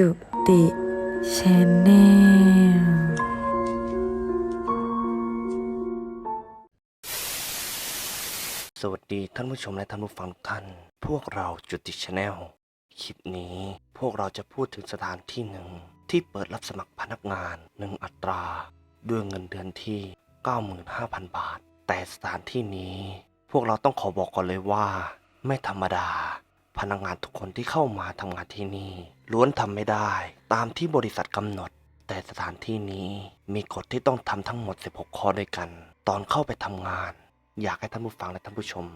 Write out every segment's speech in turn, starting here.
จุติชแนลสวัสดีท่านผู้ชมและท่านผู้ฟังทุกท่าน พวกเราจุติชแนลคลิปนี้พวกเราจะพูดถึงสถานที่หนึ่ง ที่เปิดรับสมัครพนักงานหนึ่งอัตรา ด้วยเงินเดือนที่ 95,000 บาท แต่สถานที่นี้ พวกเราต้องขอบอกก่อนเลยว่า ไม่ธรรมดา พนักงานทุกคนที่เข้ามาทำงานที่นี่ ล้วนทำไม่ได้ ตามที่บริษัทกำหนด แต่สถานที่นี้มีกฎที่ต้องทำทั้งหมด 16 ข้อด้วยกัน ตอนเข้าไปทำงาน อยากให้ท่านผู้ฟังและท่านผู้ชม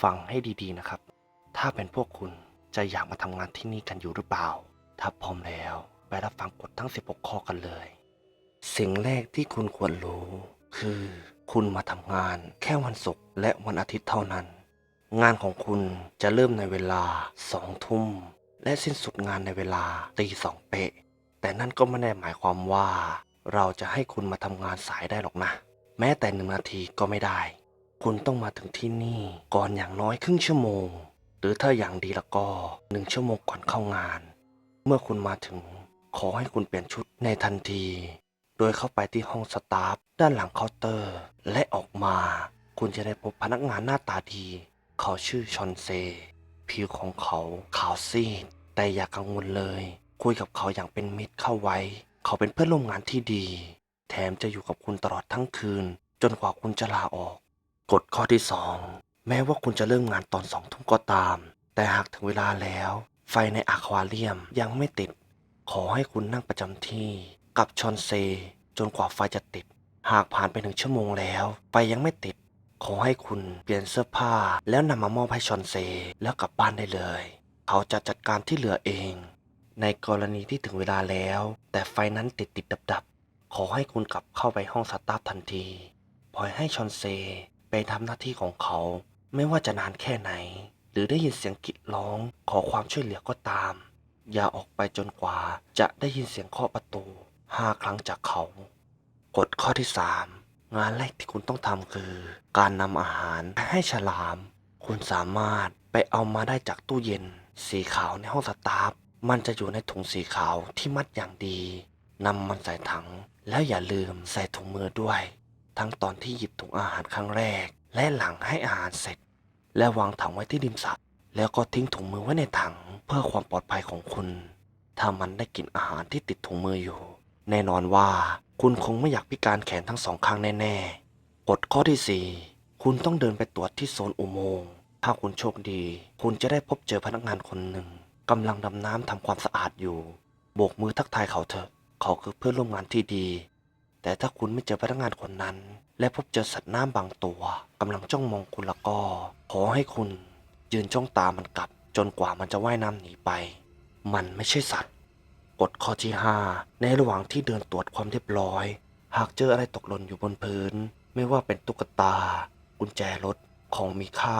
ฟังให้ดีๆนะครับ ถ้าเป็นพวกคุณจะอยากมาทำงานที่นี่กันอยู่หรือเปล่า ถ้าพร้อมแล้วไปรับฟังกฎทั้ง 16 ข้อกันเลย สิ่งแรกที่คุณควรรู้ คือ คุณมาทำงานแค่วันศุกร์และวันอาทิตย์เท่านั้น งานของคุณจะเริ่มในเวลาสองทุ่ม และสิ้นสุดงานในเวลาตีสองเป๊ะ แต่นั่นก็ไม่ได้หมายความว่า เราจะให้คุณมาทำงานสายได้หรอกนะ แม้แต่หนึ่งนาทีก็ไม่ได้ คุณต้องมาถึงที่นี่ก่อนอย่างน้อยครึ่งชั่วโมง หรือถ้าอย่างดีล้วก็หนึ่งชั่วโมงก่อนเข้างาน เมื่อคุณมาถึง ขอให้คุณเปลี่ยนชุดในทันที โดยเข้าไปที่ห้องสตาฟด้านหลังเคาน์เตอร์ และออกมา คุณจะได้พบพนักงานหน้าตาดี เขาชื่อชอนเซ ผิวของเขาขาวซีด แต่อย่ากังวลเลย คุยกับเขาอย่างเป็นมิตรเข้าไว้ เขาเป็นเพื่อนร่วมงานที่ดี แถมจะอยู่กับคุณตลอดทั้งคืน จนกว่าคุณจะลาออก กฎข้อที่สองแม้ว่าคุณจะเริ่มงานตอนสองทุ่มก็ตาม แต่หากถึงเวลาแล้ว ไฟในอะควาเรียมยังไม่ติด ขอให้คุณนั่งประจำที่ กับชอนเซ จนกว่าไฟจะติด หากผ่านไปหนึ่งชั่วโมงแล้ว ไฟยังไม่ติด ขอให้คุณเปลี่ยนเสื้อผ้า แล้วนำมามอบให้ชอนเซ แล้วกลับบ้านได้เลย เขาจะจัดการที่เหลือเอง ในกรณีที่ถึงเวลาแล้ว แต่ไฟนั้นติดติดดับดับขอให้คุณกลับเข้าไปห้องสตาฟทันที ปล่อยให้ชอนเซไปทำหน้าที่ของเขา ไม่ว่าจะนานแค่ไหน หรือได้ยินเสียงกรีดร้อง ขอความช่วยเหลือก็ตาม อย่าออกไปจนกว่าจะได้ยินเสียงเคาะประตูห้าครั้งจากเขา กฎข้อที่สาม งานแรกที่คุณต้องทำคือ การนำอาหารไปให้ฉลาม คุณสามารถไปเอามาได้จากตู้เย็น สีขาวในห้องสตาฟมันจะอยู่ในถุงสีขาวที่มัดอย่างดีนำมันใส่ถัง แล้วอย่าลืมใส่ถุงมือด้วย ทั้งตอนที่หยิบถุงอาหารครั้งแรก และหลังให้อาหารเสร็จ และวางถังไว้ที่ริมสระแล้วก็ทิ้งถุงมือไว้ในถัง เพื่อความปลอดภัยของคุณ ถ้ามันได้กลิ่นอาหารที่ติดถุงมืออยู่ แน่นอนว่า คุณคงไม่อยากพิการแขนทั้งสองข้างแน่ๆ กฎข้อที่สี่คุณต้องเดินไปตรวจที่โซนอุโมงค์ ถ้าคุณโชคดี คุณจะได้พบเจอพนักงานคนหนึ่งกำลังดำน้ำทำความสะอาดอยู่ โบกมือทักทายเขาเถอะ เขาคือเพื่อนร่วมงานที่ดี แต่ถ้าคุณไม่เจอพนักงานคนนั้น และพบเจอสัตว์น้ำบางตัวกำลังจ้องมองคุณแล้วก็ ขอให้คุณ ยืนจ้องตามันกลับ จนกว่ามันจะว่ายน้ำหนีไป มันไม่ใช่สัตว์ กฎข้อที่ 5 ในระหว่างที่เดินตรวจความเรียบร้อย หากเจออะไรตกหล่นอยู่บนพื้น ไม่ว่าเป็นตุ๊กตา กุญแจรถของมีค่า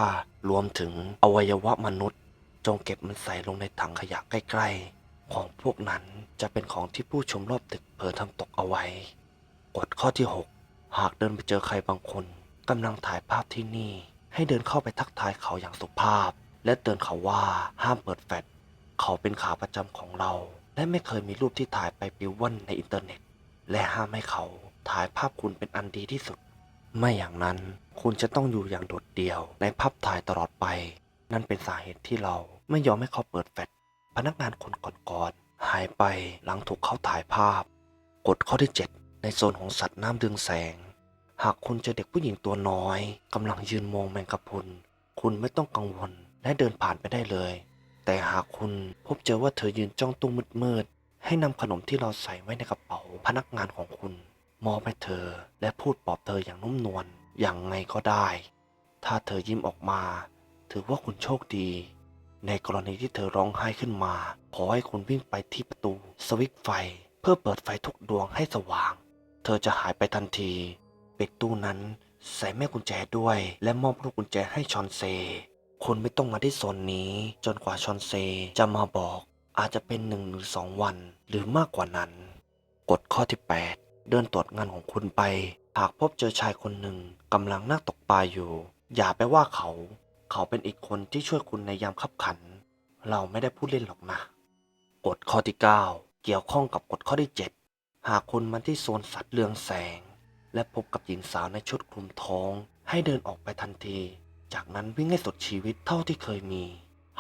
รวมถึงอวัยวะมนุษย์ จงเก็บมันใส่ลงในถังขยะใกล้ๆ ของพวกนั้นจะเป็นของที่ผู้ชมรอบตึกเผลอทำตกเอาไว้ กฎข้อที่ 6 หากเดินไปเจอใครบางคนกำลังถ่ายภาพที่นี่ ให้เดินเข้าไปทักทายเขาอย่างสุภาพ และเตือนเขาว่าห้ามเปิดแฟลชเขาเป็นขาประจำของเรา และไม่เคยมีรูปที่ถ่ายไปปลิวว่อนในอินเทอร์เน็ต และห้ามให้เขาถ่ายภาพคุณเป็นอันดีที่สุด ไม่อย่างนั้นคุณจะต้องอยู่อย่างโดดเดี่ยวในภาพถ่ายตลอดไป นั่นเป็นสาเหตุที่เราไม่ยอมให้เขาเปิดแฟลชพนักงานคนก่อนๆหายไปหลังถูกเขาถ่ายภาพ กฎข้อที่ 7 ในโซนของสัตว์น้ำเรืองแสง หากคุณเจอเด็กผู้หญิงตัวน้อยกำลังยืนมองแมงกะพรุนคุณไม่ต้องกังวลและเดินผ่านไปได้เลย แต่หากคุณพบเจอว่าเธอยืนจ้องตุ้มืดๆให้นำขนมที่เราใส่ไว้ในกระเป๋าพนักงานของคุณ มอบให้เธอและพูดปลอบเธออย่างนุ่มนวลอย่างไงก็ได้ ถ้าเธอยิ้มออกมา ถือว่าคุณโชคดี ในกรณีที่เธอร้องไห้ขึ้นมา ขอให้คุณวิ่งไปที่ประตู สวิตไฟ เพื่อเปิดไฟทุกดวงให้สว่าง เธอจะหายไปทันที ปิดตู้นั้นใส่แม่กุญแจด้วย และมอบลูกกุญแจให้ชอนเซ คุณไม่ต้องมาที่โซนนี้ จนกว่าชอนเซจะมาบอก อาจจะเป็นหนึ่งหรือสองวัน หรือมากกว่านั้น กฎข้อที่ 8 เดินตรวจงานของคุณไป หากพบเจอชายคนหนึ่งกำลังนั่งตกปลาอยู่ อย่าไปว่าเขา เขาเป็นอีกคนที่ช่วยคุณในยามขับขัน เราไม่ได้พูดเล่นหรอกนะ กฎข้อที่เกี่ยวข้องกับกฎข้อที่ 7 หากคุณมาที่โซนสัตว์เรืองแสง และพบกับหญิงสาวในชุดคลุมท้อง ให้เดินออกไปทันที จากนั้นวิ่งให้สุดชีวิตเท่าที่เคยมี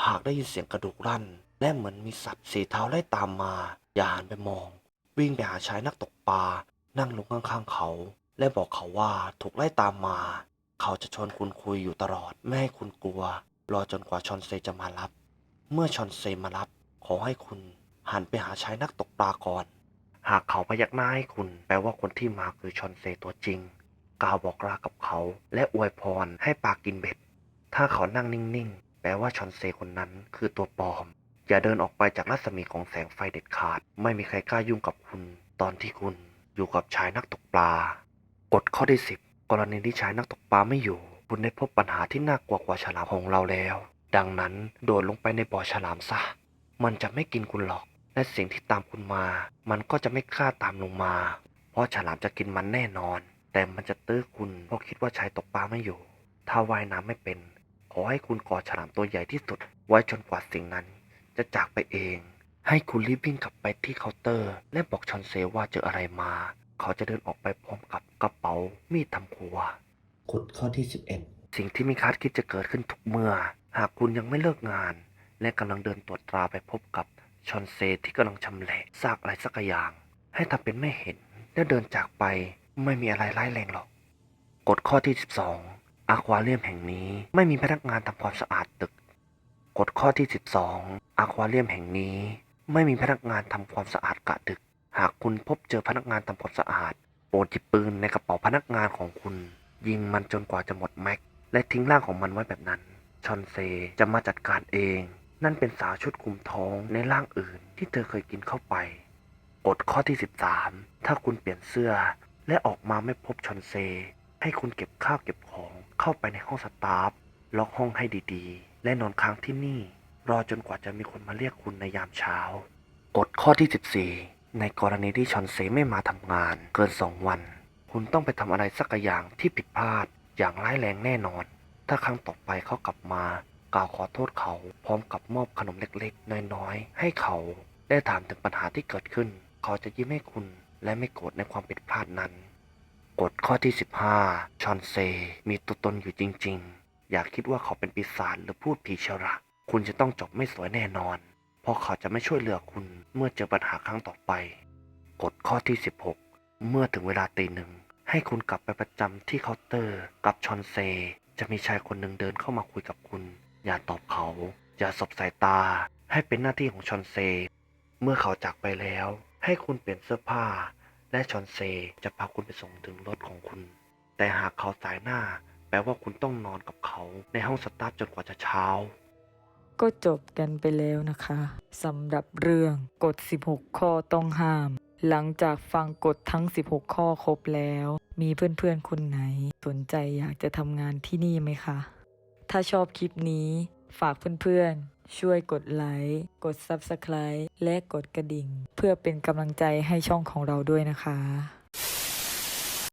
หากได้ยินเสียงกระดูกรั่น และเหมือนมีสัตว์สีเท้าไล่ตามมา อย่าหันไปมอง วิ่งไปหาชายนักตกปลานั่งลงข้างๆเขา และบอกเขาว่าถูกไล่ตามมา เขาจะชวนคุณคุยอยู่ตลอด ไม่ให้คุณกลัว รอจนกว่าชอนเซจะมารับ เมื่อชอนเซมารับ ขอให้คุณหันไปหาชายนักตกปลาก่อน หากเขาพยักหน้าให้คุณ แปลว่าคนที่มาคือชอนเซตัวจริง กล่าวบอกลากับเขา และอวยพรให้ปากินเบ็ด ถ้าเขานั่งนิ่งๆ แปลว่าชอนเซคนนั้นคือตัวปลอม อย่าเดินออกไปจากรัศมีของแสงไฟเด็ดขาด ไม่มีใครกล้ายุ่งกับคุณ ตอนที่คุณอยู่กับชายนักตกปลากฎข้อที่สิบกรณีที่ชายนักตกปลาไม่อยู่ คุณได้พบปัญหาที่น่ากลัวกว่าฉลามของเราแล้ว ดังนั้นโดดลงไปในบ่อฉลามซะ มันจะไม่กินคุณหรอก และสิ่งที่ตามคุณมา มันก็จะไม่กล้าตามลงมา เพราะฉลามจะกินมันแน่นอน แต่มันจะตื้อคุณเพราะคิดว่าชายตกปลาไม่อยู่ ถ้าว่ายน้ำไม่เป็น ขอให้คุณกอดฉลามตัวใหญ่ที่สุด ไว้จนกว่าสิ่งนั้น จะจากไปเอง ให้คุณรีบวิ่งกลับไปที่เคาน์เตอร์ และบอกชอนเซว่าเจออะไรมา เขาจะเดินออกไปพร้อมกับกระเป๋ามีดทำครัวกฎข้อที่ 11 สิ่งที่ไม่คาดคิดจะเกิดขึ้นทุกเมื่อ หากคุณยังไม่เลิกงาน และกำลังเดินตรวจตราไปพบกับชอนเซที่กำลังชำแหละซากอะไรสักอย่าง ให้ทำเป็นไม่เห็นและเดินจากไป ไม่มีอะไรร้ายแรงหรอก กฎข้อที่ 12อาควาเรียมแห่งนี้ไม่มีพนักงานทำความสะอาดตึก กฎข้อที่ 12อาควาเรียมแห่งนี้ ไม่มีพนักงานทำความสะอาดกะดึก หากคุณพบเจอพนักงานทำความสะอาด โปรดหยิบปืนในกระเป๋าพนักงานของคุณ ยิงมันจนกว่าจะหมดแม็ก และทิ้งร่างของมันไว้แบบนั้น ชอนเซจะมาจัดการเอง นั่นเป็นสาวชุดคุมท้องในร่างอื่นที่เธอเคยกินเข้าไป กฎข้อที่ 13 ถ้าคุณเปลี่ยนเสื้อ และออกมาไม่พบชอนเซ ให้คุณเก็บข้าวเก็บของเข้าไปในห้องสตาฟล็อกห้องให้ดีๆ และนอนค้างที่นี่ รอจนกว่าจะมีคนมาเรียกคุณในยามเช้ากฎข้อที่ 14 ในกรณีที่ชอนเซไม่มาทำงานเกิน 2 วัน คุณต้องไปทำอะไรสักอย่างที่ผิดพลาดอย่างร้ายแรงแน่นอน ถ้าครั้งต่อไปเขากลับมากล่าวขอโทษเขาพร้อมกับมอบขนมเล็กๆ น้อยๆ ให้เขา ได้ถามถึงปัญหาที่เกิดขึ้น เขาจะยิ้มให้คุณ และไม่โกรธในความผิดพลาดนั้น กฎข้อที่ 15 ชอนเซ มีตัวตนอยู่จริง ๆ อย่าคิดว่าเขาเป็นปีศาจหรือพูดผีเชระ คุณจะต้องจบไม่สวยแน่นอน เพราะเขาจะไม่ช่วยเหลือคุณเมื่อเจอปัญหาครั้งต่อไป กฎข้อที่ 16 เมื่อถึงเวลาตีหนึ่งให้คุณกลับไปประจำที่เคาน์เตอร์กับชอนเซ จะมีชายคนหนึ่งเดินเข้ามาคุยกับคุณ อย่าตอบเขา อย่าสบสายตา ให้เป็นหน้าที่ของชอนเซ เมื่อเขาจากไปแล้ว ให้คุณเปลี่ยนเสื้อผ้า และชอนเซจะพาคุณไปส่งถึงรถของคุณ แต่หากเขาสายหน้า แปลว่าคุณต้องนอนกับเขาในห้องสตาฟจนกว่าจะเช้า ก็จบกันไปแล้วนะคะสำหรับเรื่องกฎ 16 ข้อต้องห้าม หลังจากฟังกฎทั้ง 16 ข้อครบแล้ว มีเพื่อนๆคนไหน สนใจอยากจะทำงานที่นี่ไหมคะ ถ้าชอบคลิปนี้ฝากเพื่อนๆ ช่วยกดไลค์ กด Subscribe และกดกระดิ่ง เพื่อเป็นกำลังใจให้ช่องของเราด้วยนะคะ